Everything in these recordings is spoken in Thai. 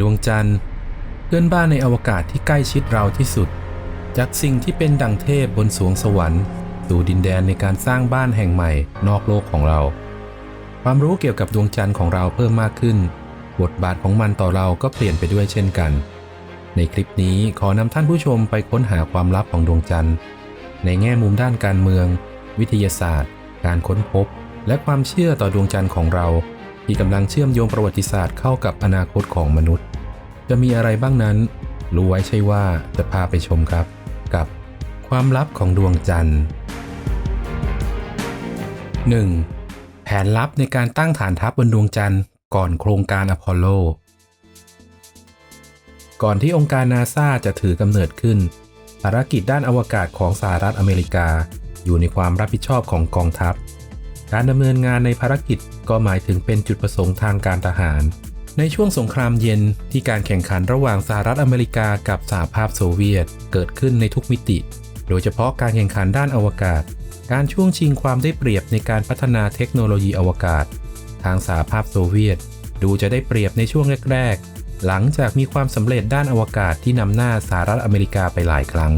ดวงจันทร์ เพื่อนบ้านในอวกาศที่ใกล้ชิดเราที่สุด จากสิ่งที่เป็นดังเทพบนสวงสวรรค์สู่ดินแดนในการสร้างบ้านแห่งใหม่นอกโลกของเรา ความรู้เกี่ยวกับดวงจันทร์ของเราเพิ่มมากขึ้น บทบาทของมันต่อเราก็เปลี่ยนไปด้วยเช่นกัน ในคลิปนี้ขอนำท่านผู้ชมไปค้นหาความลับของดวงจันทร์ ในแง่มุมด้านการเมือง วิทยาศาสตร์ การค้นพบ และความเชื่อต่อดวงจันทร์ของเรา ที่กำลังเชื่อมโยงประวัติศาสตร์เข้ากับอนาคตของมนุษย์ จะมีอะไรบ้างนั้น รู้ไว้ใช่ว่าจะพาไปชมครับ กับความลับของดวงจันทร์ 1. แผนลับในการตั้งฐานทัพบนดวงจันทร์ก่อนโครงการอพอลโล ก่อนที่องค์การนาซาจะถือกำเนิดขึ้น ภารกิจด้านอวกาศของสหรัฐอเมริกา อยู่ในความรับผิดชอบของกองทัพ การดำเนินงานในภารกิจก็หมายถึงเป็นจุดประสงค์ทางการทหาร ในช่วงสงครามเย็นที่การแข่งขันระหว่างสหรัฐอเมริกากับสหภาพโซเวียต เกิดขึ้นในทุกมิติ โดยเฉพาะการแข่งขันด้านอวกาศ การช่วงชิงความได้เปรียบในการพัฒนาเทคโนโลยีอวกาศ ทางสหภาพโซเวียต ดูจะได้เปรียบในช่วงแรก ๆ หลังจากมีความสำเร็จด้านอวกาศที่นำหน้าสหรัฐอเมริกาไปหลายครั้ง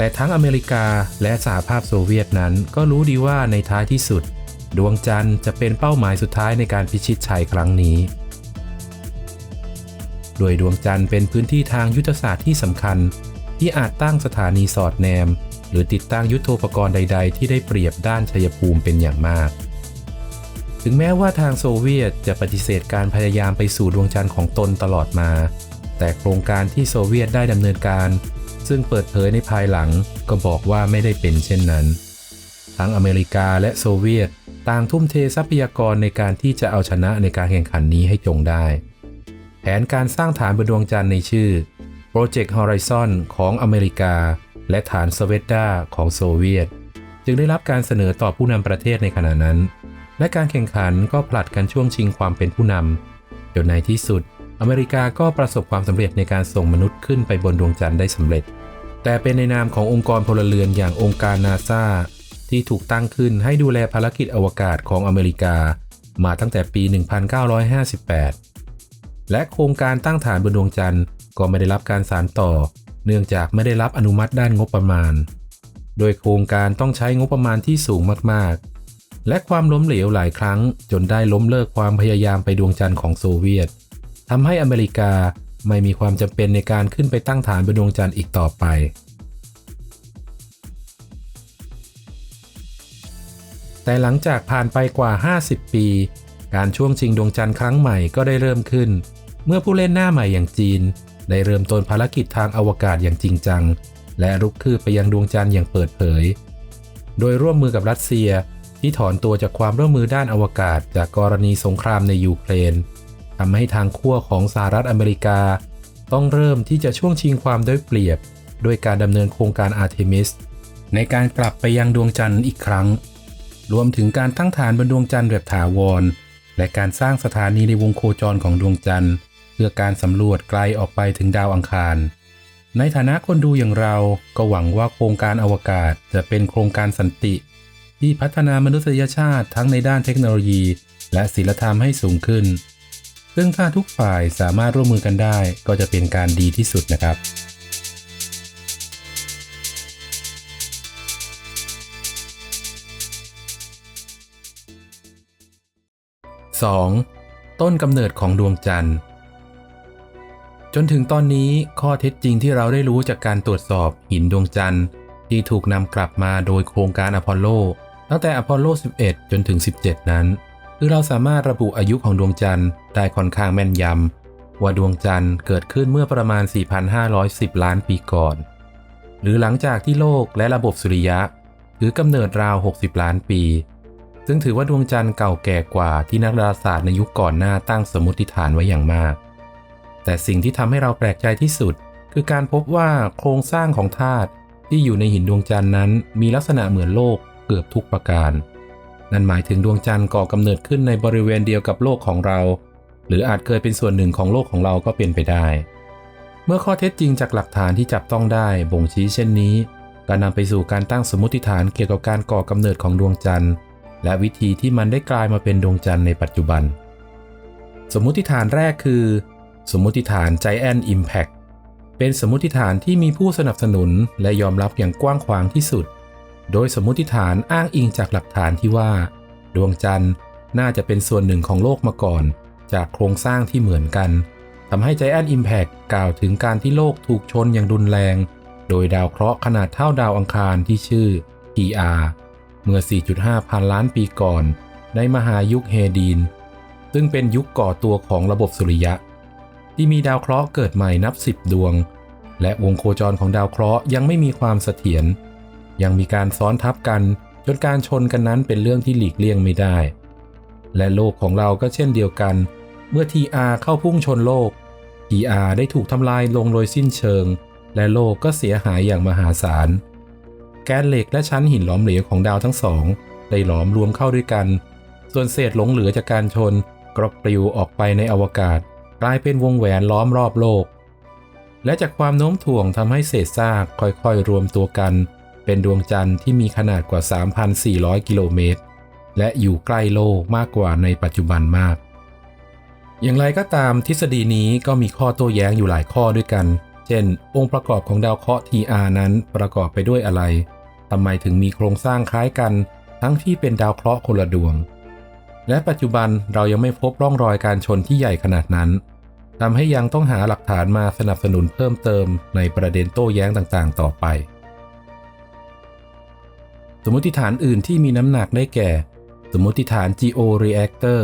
แต่ทั้งอเมริกาและสหภาพโซเวียตนั้นก็รู้ดีว่าในท้ายที่สุด ดวงจันทร์จะเป็นเป้าหมายสุดท้ายในการพิชิตชัยครั้งนี้ โดยดวงจันทร์เป็นพื้นที่ทางยุทธศาสตร์ที่สำคัญ ที่อาจตั้งสถานีสอดแนม หรือติดตั้งยุทโธปกรณ์ใด ๆ ที่ได้เปรียบด้านชัยภูมิเป็นอย่างมาก ถึงแม้ว่าทางโซเวียตจะปฏิเสธการพยายามไปสู่ดวงจันทร์ของตนตลอดมา แต่โครงการที่โซเวียตได้ดำเนินการ ซึ่งเปิดเผยในภายหลังก็บอกว่าไม่ได้เป็นเช่นนั้น ทั้งอเมริกาและโซเวียตต่างทุ่มเททรัพยากรในการที่จะเอาชนะในการแข่งขันนี้ให้จงได้ แผนการสร้างฐานบนดวงจันทร์ในชื่อ Project Horizon ของอเมริกา และฐานสเวตดาของโซเวียต จึงได้รับการเสนอต่อผู้นำประเทศในขณะนั้น และการแข่งขันก็ผลัดกันช่วงชิงความเป็นผู้นำจนในที่สุด อเมริกาก็ประสบความสำเร็จในการส่งมนุษย์ขึ้นไปบนดวงจันทร์ได้สำเร็จ แต่เป็นในนามขององค์กรพลเรือนอย่างองค์การนาซาที่ถูกตั้งขึ้นให้ดูแลภารกิจอวกาศของอเมริกา มาตั้งแต่ปี 1958 และโครงการตั้งฐานบนดวงจันทร์ก็ไม่ได้รับการสานต่อ เนื่องจากไม่ได้รับอนุมัติด้านงบประมาณ โดยโครงการต้องใช้งบประมาณที่สูงมากๆ และความล้มเหลวหลายครั้งจนได้ล้มเลิกความพยายามไปดวงจันทร์ของโซเวียตทำให้อเมริกา ไม่มีความจำเป็นในการขึ้นไปตั้งฐานบนดวงจันทร์อีกต่อไป แต่หลังจากผ่านไปกว่า 50 ปี การช่วงชิงดวงจันทร์ครั้งใหม่ก็ได้เริ่มขึ้น เมื่อผู้เล่นหน้าใหม่อย่างจีน ได้เริ่มต้นภารกิจทางอวกาศอย่างจริงจัง และรุกคืบไปยังดวงจันทร์อย่างเปิดเผย โดยร่วมมือกับรัสเซียที่ถอนตัวจากความร่วมมือด้านอวกาศ จากกรณีสงครามในยูเครน ทำให้ทางขั้วของสหรัฐอเมริกา ต้องเริ่มที่จะช่วงชิงความได้เปรียบด้วยการดำเนินโครงการอาร์เทมิสในการกลับไปยังดวงจันทร์อีกครั้ง รวมถึงการตั้งฐานบนดวงจันทร์แบบถาวร และการสร้างสถานีในวงโคจรของดวงจันทร์ เพื่อการสำรวจไกลออกไปถึงดาวอังคาร ในฐานะคนดูอย่างเราก็หวังว่าโครงการอวกาศจะเป็นโครงการสันติ ที่พัฒนามนุษยชาติทั้งในด้านเทคโนโลยี และศิลธรรมให้สูงขึ้น ซึ่งถ้าทุกฝ่ายสามารถร่วมมือกันได้ ก็จะเป็นการดีที่สุดนะครับ 2. ต้นกำเนิดของดวงจันทร์ จนถึงตอนนี้ข้อเท็จจริงที่เราได้รู้จากการตรวจสอบหินดวงจันทร์ ที่ถูกนำกลับมาโดยโครงการอพอลโลตั้งแต่อพอลโล 11 จนถึง 17 นั้น คือเราสามารถระบุอายุของดวงจันทร์ได้ค่อนข้างแม่นยำว่าดวงจันทร์เกิดขึ้นเมื่อประมาณ 4,510 ล้านปีก่อน หรือหลังจากที่โลกและระบบสุริยะถือกำเนิดราว 60 ล้านปี ซึ่งถือว่าดวงจันทร์เก่าแก่กว่าที่นักดาราศาสตร์ในยุคก่อนหน้าตั้งสมมติฐานไว้อย่างมาก แต่สิ่งที่ทำให้เราแปลกใจที่สุด คือการพบว่าโครงสร้างของธาตุที่อยู่ในหินดวงจันทร์นั้น มีลักษณะเหมือนโลกเกือบทุกประการ นั่นหมายถึงดวงจันทร์ก่อกำเนิดขึ้นในบริเวณเดียวกับโลกของเรา หรืออาจเคยเป็นส่วนหนึ่งของโลกของเราก็เป็นไปได้ เมื่อข้อเท็จจริงจากหลักฐานที่จับต้องได้บ่งชี้เช่นนี้ก็นำไปสู่การตั้งสมมติฐานเกี่ยวกับการก่อกำเนิดของดวงจันทร์ และวิธีที่มันได้กลายมาเป็นดวงจันทร์ในปัจจุบัน สมมติฐานแรกคือ สมมติฐาน Giant Impact เป็นสมมติฐานที่มีผู้สนับสนุนและยอมรับอย่างกว้างขวางที่สุด โดยสมมติฐานอ้างอิงจากหลักฐานที่ว่า ดวงจันทร์น่าจะเป็นส่วนหนึ่งของโลกมาก่อน จากโครงสร้างที่เหมือนกันทำให้ Giant Impact กล่าวถึงการที่โลกถูกชนอย่างรุนแรง โดยดาวเคราะห์ขนาดเท่าดาวอังคารที่ชื่อ PR เมื่อ 4.5 พันล้านปีก่อน ในมหายุคเฮดีน ซึ่งเป็นยุคก่อตัวของระบบสุริยะ ที่มีดาวเคราะห์เกิดใหม่นับ 10 ดวง และวงโคจรของดาวเคราะห์ยังไม่มีความเสถียร ยังมีการซ้อนทับกันจนการชนกันนั้นเป็นเรื่องที่หลีกเลี่ยงไม่ได้ และโลกของเราก็เช่นเดียวกัน เมื่อ TR เข้าพุ่งชนโลก TR ได้ถูกทำลายลงโดยสิ้นเชิง และโลกก็เสียหายอย่างมหาศาล แกนเหล็กและชั้นหินหลอมเหลวของดาวทั้งสอง ได้หลอมรวมเข้าด้วยกัน ส่วนเศษหลงเหลือจากการชนก็ปลิวออกไปในอวกาศ กลายเป็นวงแหวนล้อมรอบโลกและจากความโน้มถ่วงทำให้เศษซากค่อยๆ รวมตัวกัน เป็นดวงจันทร์ที่มีขนาดกว่า 3,400 กิโลเมตร และอยู่ใกล้โลกมากกว่าในปัจจุบันมาก อย่างไรก็ตามทฤษฎีนี้ก็มีข้อโต้แย้งอยู่หลายข้อด้วยกัน เช่น องค์ประกอบของดาวเคราะห์ TR นั้นประกอบไปด้วยอะไรทำไมถึงมีโครงสร้างคล้ายกัน ทั้งที่เป็นดาวเคราะห์คนละดวง และปัจจุบันเรายังไม่พบร่องรอยการชนที่ใหญ่ขนาดนั้นทำให้ยังต้องหาหลักฐานมาสนับสนุนเพิ่มเติมในประเด็นโต้แย้งต่างๆ ต่อไป สมมติฐานอื่นที่มีน้ำหนักได้แก่ สมมติฐาน georeactor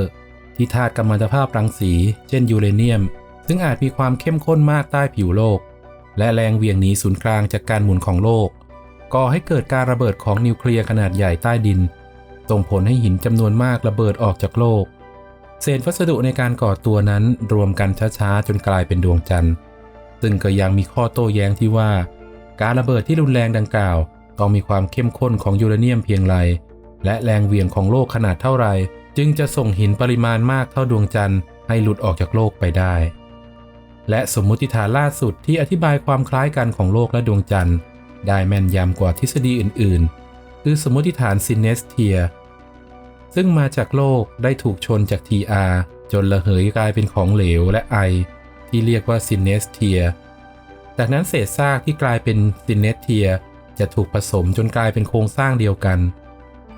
ที่ธาตุกัมมันตภาพรังสี เช่นยูเรเนียม ซึ่งอาจมีความเข้มข้นมากใต้ผิวโลก และแรงเวียงหนีศูนย์กลางจากการหมุนของโลก ก่อให้เกิดการระเบิดของนิวเคลียร์ขนาดใหญ่ใต้ดิน ส่งผลให้หินจำนวนมากระเบิดออกจากโลก เศษวัสดุในการก่อตัวนั้นรวมกันช้าๆจนกลายเป็นดวงจันทร์ ซึ่งก็ยังมีข้อโต้แย้งที่ว่า การระเบิดที่รุนแรงดังกล่าว ต้องมีความเข้มข้นของยูเรเนียมเพียงไร และแรงเหวี่ยงของโลกขนาดเท่าไร จึงจะส่งหินปริมาณมากเท่าดวงจันทร์ให้หลุดออกจากโลกไปได้ และสมมุติฐานล่าสุดที่อธิบายความคล้ายกันของโลกและดวงจันทร์ ได้แม่นยำกว่าทฤษฎีอื่น ๆ คือสมมติฐานซินเนสเทีย ซึ่งมาจากโลกได้ถูกชนจาก TR จนระเหยกลายเป็นของเหลวและไอ ที่เรียกว่าซินเนสเทีย จากนั้นเศษซากที่กลายเป็นซินเนสเทีย จะถูกผสมจนกลายเป็นโครงสร้างเดียวกัน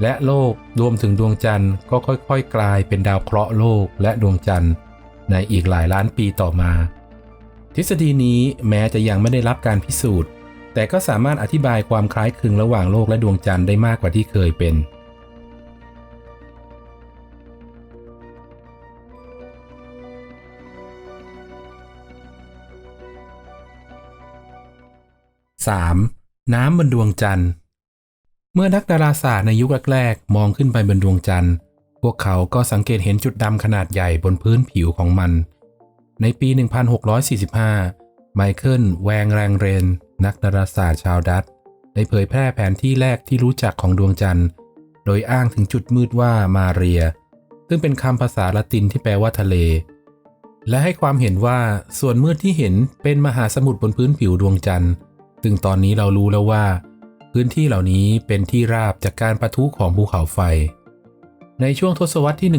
และโลกรวมถึงดวงจันทร์ก็ค่อยๆ กลายเป็นดาวเคราะห์โลกและดวงจันทร์ ในอีกหลายล้านปีต่อมา ทฤษฎีนี้แม้จะยังไม่ได้รับการพิสูจน์ แต่ก็สามารถอธิบายความคล้ายคลึงระหว่างโลกและดวงจันทร์ได้มากกว่าที่เคยเป็น 3. น้ำบนดวงจันทร์ เมื่อนักดาราศาสตร์ในยุคแรกๆ มองขึ้นไปบนดวงจันทร์ พวกเขาก็สังเกตเห็นจุดดำขนาดใหญ่บนพื้นผิวของมัน ในปี 1645 ไมเคิลแวงแรงเรน นักดาราศาสตร์ชาวดัตช์ได้เผยแพร่แผนที่แรกที่รู้จักของดวงจันทร์ โดยอ้างถึงจุดมืดว่ามาเรีย ซึ่งเป็นคำภาษาละตินที่แปลว่าทะเล และให้ความเห็นว่าส่วนมืดที่เห็นเป็นมหาสมุทรบนพื้นผิวดวงจันทร์ ซึ่งตอนนี้เรารู้แล้วว่า พื้นที่เหล่านี้เป็นที่ราบจากการประทุของภูเขาไฟ ในช่วงทศวรรษที่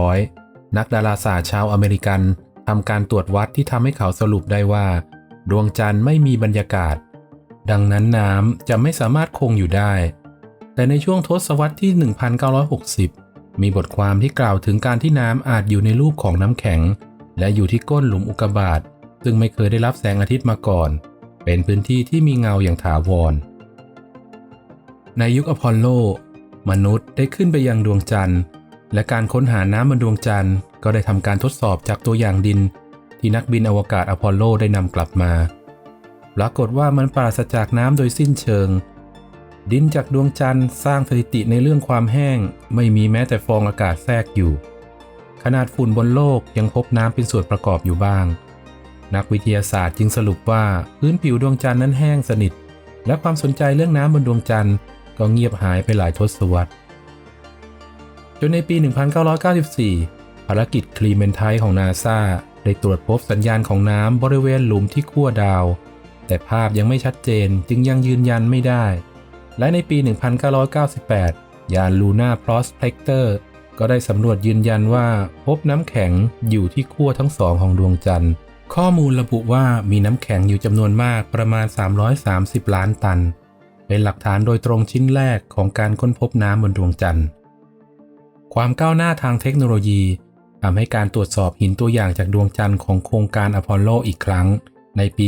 1800 นักดาราศาสตร์ชาวอเมริกันทำการตรวจวัดที่ทำให้เขาสรุปได้ว่า ดวงจันทร์ไม่มีบรรยากาศ ดังนั้นน้ำจะไม่สามารถคงอยู่ได้ แต่ในช่วงทศวรรษที่ 1960 มีบทความที่กล่าวถึงการที่น้ำอาจอยู่ในรูปของน้ำแข็ง และอยู่ที่ก้นหลุมอุกกาบาตซึ่งไม่เคยได้รับแสงอาทิตย์มาก่อน เป็นพื้นที่ที่มีเงาอย่างถาวร ในยุคอพอลโล มนุษย์ได้ขึ้นไปยังดวงจันทร์ และการค้นหาน้ำบนดวงจันทร์ก็ได้ทำการทดสอบจากตัวอย่างดิน ที่นักบินอวกาศอพอลโลได้นำกลับมา ปรากฏว่ามันปราศจากน้ำโดยสิ้นเชิง ดินจากดวงจันทร์สร้างสถิติในเรื่องความแห้ง ไม่มีแม้แต่ฟองอากาศแทรกอยู่ ขนาดฝุ่นบนโลกยังพบน้ำเป็นส่วนประกอบอยู่บ้าง นักวิทยาศาสตร์จึงสรุปว่าพื้นผิวดวงจันทร์นั้นแห้งสนิท และความสนใจเรื่องน้ำบนดวงจันทร์ก็เงียบหายไปหลายทศวรรษ จนในปี 1994 ภารกิจคลีเมนไทของนาซาได้ตรวจพบสัญญาณของน้ำบริเวณหลุมที่ขั้วดาว แต่ภาพยังไม่ชัดเจนจึงยังยืนยันไม่ได้ และในปี 1998 ยานลูน่า Prospector ก็ได้สำรวจยืนยันว่าพบน้ำแข็งอยู่ที่ขั้วทั้งสองของดวงจันทร์ ข้อมูลระบุว่ามีน้ำแข็งอยู่จำนวนมากประมาณ 330 ล้านตัน เป็นหลักฐานโดยตรงชิ้นแรกของการค้นพบน้ำบนดวงจันทร์ ความก้าวหน้าทางเทคโนโลยีทำให้การตรวจสอบหินตัวอย่างจากดวงจันทร์ของโครงการอพอลโลอีกครั้งในปี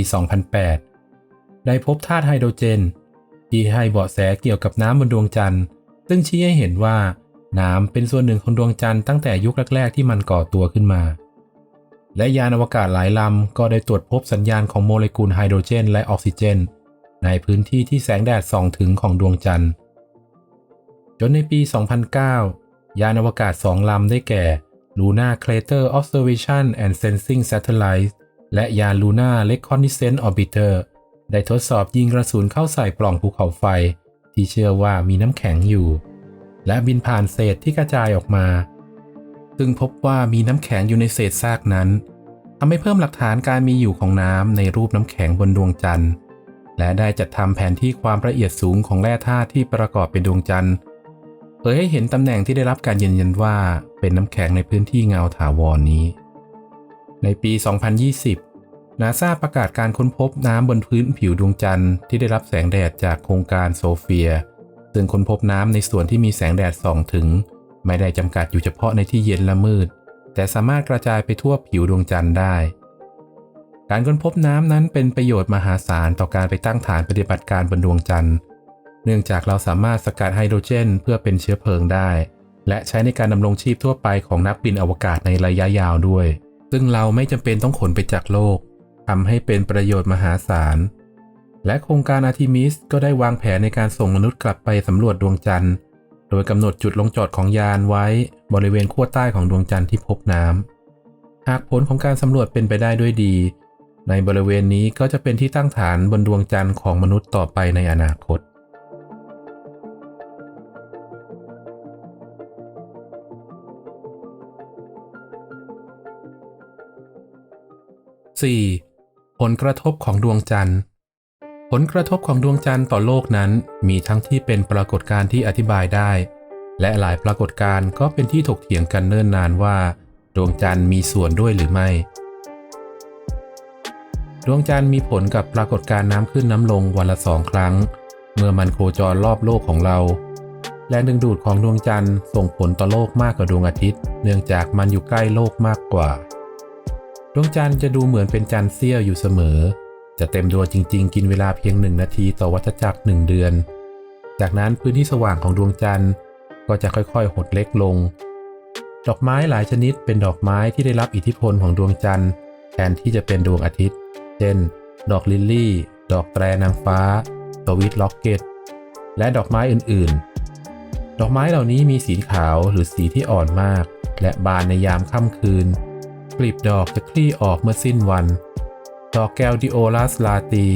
2008 ได้พบธาตุไฮโดรเจน ที่ให้เบาะแสเกี่ยวกับน้ำบนดวงจันทร์ ซึ่งชี้ให้เห็นว่าน้ำเป็นส่วนหนึ่งของดวงจันทร์ตั้งแต่ยุคแรก ๆ ที่มันก่อตัวขึ้นมา และยานอวกาศหลายลำก็ได้ตรวจพบสัญญาณของโมเลกุลไฮโดรเจน และออกซิเจน ในพื้นที่ที่แสงแดดส่องถึงของดวงจันทร์ จนในปี 2009 ยานอวกาศสองลำได้แก่ Luna Crater Observation and Sensing Satellite และยาน Luna Reconnaissance Orbiter ได้ทดสอบยิงกระสุนเข้าใส่ปล่องภูเขาไฟ ที่เชื่อว่ามีน้ำแข็งอยู่ และบินผ่านเศษที่กระจายออกมา ซึ่งพบว่ามีน้ำแข็งอยู่ในเศษซากนั้นทำให้เพิ่มหลักฐานการมีอยู่ของน้ำในรูปน้ำแข็งบนดวงจันทร์ และได้จัดทำแผนที่ความละเอียดสูงของแร่ธาตุที่ประกอบเป็นดวงจันทร์เผยให้เห็นตำแหน่งที่ได้รับการยืนยันว่าเป็นน้ำแข็งในพื้นที่เงาถาวรนนี้ ในปี 2020 นาซาประกาศการค้นพบน้ำบนพื้นผิวดวงจันทร์ที่ได้รับแสงแดดจากโครงการโซเฟีย ซึ่งค้นพบน้ำในส่วนที่มีแสงแดดส่องถึง ไม่ได้จำกัดอยู่เฉพาะในที่เย็นและมืด แต่สามารถกระจายไปทั่วผิวดวงจันทร์ได้ การค้นพบน้ำนั้นเป็นประโยชน์มหาศาลต่อการไปตั้งฐานปฏิบัติการบนดวงจันทร์ เนื่องจากเราสามารถสกัดไฮโดรเจน เพื่อเป็นเชื้อเพลิงได้ และใช้ในการดำรงชีพทั่วไปของนักบินอวกาศในระยะยาวด้วย ซึ่งเราไม่จำเป็นต้องขนไปจากโลกทำให้เป็นประโยชน์มหาศาลและโครงการอาร์ทิมิสก็ได้วางแผนในการส่งมนุษย์กลับไปสำรวจดวงจันทร์ โดยกำหนดจุดลงจอดของยานไว้บริเวณขั้วใต้ของดวงจันทร์ที่พบน้ำ หากผลของการสำรวจเป็นไปได้ด้วยดี ในบริเวณนี้ก็จะเป็นที่ตั้งฐานบนดวงจันทร์ของมนุษย์ต่อไปในอนาคต 4. ผลกระทบของดวงจันทร์ ผลกระทบของดวงจันทร์ต่อโลกนั้นมีทั้งที่เป็นปรากฏการณ์ที่อธิบายได้ และหลายปรากฏการณ์ก็เป็นที่ถกเถียงกันเนิ่นนานว่า ดวงจันทร์มีส่วนด้วยหรือไม่ ดวงจันทร์มีผลกับปรากฏการณ์น้ำขึ้นน้ำลงวันละสองครั้ง เมื่อมันโคจรรอบโลกของเรา แรงดึงดูดของดวงจันทร์ส่งผลต่อโลกมากกว่าดวงอาทิตย์ เนื่องจากมันอยู่ใกล้โลกมากกว่า ดวงจันทร์จะดูเหมือนเป็นจันทร์เสี้ยวอยู่เสมอ จะเต็มดวงจริง ๆ กินเวลาเพียงหนึ่งนาทีต่อวัฏจักรหนึ่งเดือน จากนั้นพื้นที่สว่างของดวงจันทร์ก็จะค่อยๆ หดเล็กลง ดอกไม้หลายชนิดเป็นดอกไม้ที่ได้รับอิทธิพลของดวงจันทร์แทนที่จะเป็นดวงอาทิตย์ เช่น ดอกลิลลี่ ดอกแตรนางฟ้า สวิตล็อกเก็ต และดอกไม้อื่นๆ ดอกไม้เหล่านี้มีสีขาวหรือสีที่อ่อนมาก และบานในยามค่ำคืน กลีบดอกจะคลี่ออกเมื่อสิ้นวัน ดอกแกลดิโอลัสลาตี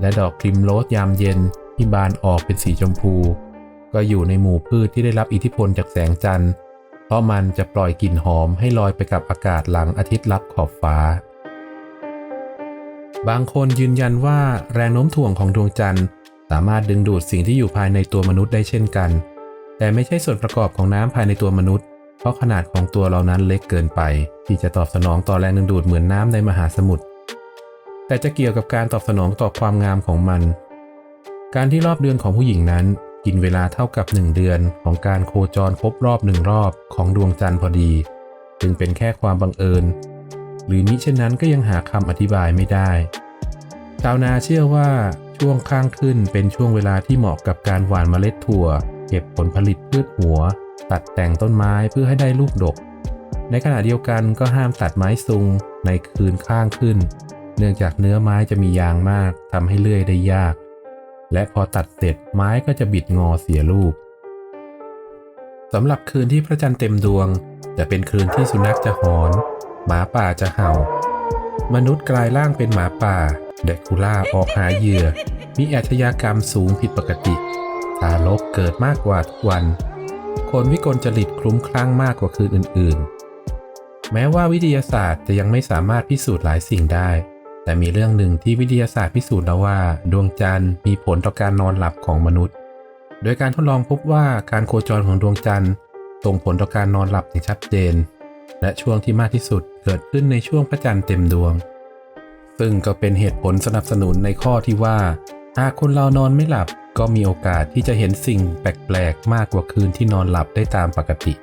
และดอกคริมโรสยามเย็นที่บานออกเป็นสีชมพู ก็อยู่ในหมู่พืชที่ได้รับอิทธิพลจากแสงจันทร์เพราะมันจะปล่อยกลิ่นหอมให้ลอยไปกับอากาศหลังอาทิตย์ลับขอบฟ้า บางคนยืนยันว่าแรงโน้มถ่วงของดวงจันทร์ สามารถดึงดูดสิ่งที่อยู่ภายในตัวมนุษย์ได้เช่นกัน แต่ไม่ใช่ส่วนประกอบของน้ำภายในตัวมนุษย์ เพราะขนาดของตัวเรานั้นเล็กเกินไป ที่จะตอบสนองต่อแรงดึงดูดเหมือนน้ำในมหาสมุทร แต่จะเกี่ยวกับการตอบสนองต่อความงามของมัน การที่รอบเดือนของผู้หญิงนั้น กินเวลาเท่ากับหนึ่งเดือนของการโคจรครบรอบหนึ่งรอบของดวงจันทร์พอดี จึงเป็นแค่ความบังเอิญ หรือมิเช่นนั้นก็ยังหาคำอธิบายไม่ได้ ชาวนาเชื่อว่าช่วงข้างขึ้นเป็นช่วงเวลาที่เหมาะกับการหว่านเมล็ดถั่ว เก็บผลผลิตพืชหัว ตัดแต่งต้นไม้เพื่อให้ได้ลูกดก ในขณะเดียวกันก็ห้ามตัดไม้ซุงในคืนข้างขึ้น เนื่องจากเนื้อไม้จะมียางมากทำให้เลื่อยได้ยาก และพอตัดเสร็จไม้ก็จะบิดงอเสียลูกสำหรับคืนที่พระจันทร์เต็มดวง จะเป็นคืนที่สุนัขจะหอน หมาป่าจะเห่า มนุษย์กลายร่างเป็นหมาป่าเดคูล่าออกหาเหยื่อ มีอาชญากรรมสูงผิดปกติทารกเกิดมากกว่าทุกวัน คนวิกลจริตคลุ้มคลั่งมากกว่าคืนอื่นๆ แม้ว่าวิทยาศาสตร์จะยังไม่สามารถพิสูจน์หลายสิ่งได้ แต่มีเรื่องหนึ่งที่วิทยาศาสตร์พิสูจน์แล้วว่า ดวงจันทร์มีผลต่อการนอนหลับของมนุษย์ โดยการทดลองพบว่าการโคจรของดวงจันทร์ส่งผลต่อการนอนหลับอย่างชัดเจน และช่วงที่มากที่สุดเกิดขึ้นในช่วงพระจันทร์เต็มดวง ซึ่งก็เป็นเหตุผลสนับสนุนในข้อที่ว่า หากคนเรานอนไม่หลับก็มีโอกาสที่จะเห็นสิ่งแปลกๆมากกว่าคืนที่นอนหลับได้ตามปกติ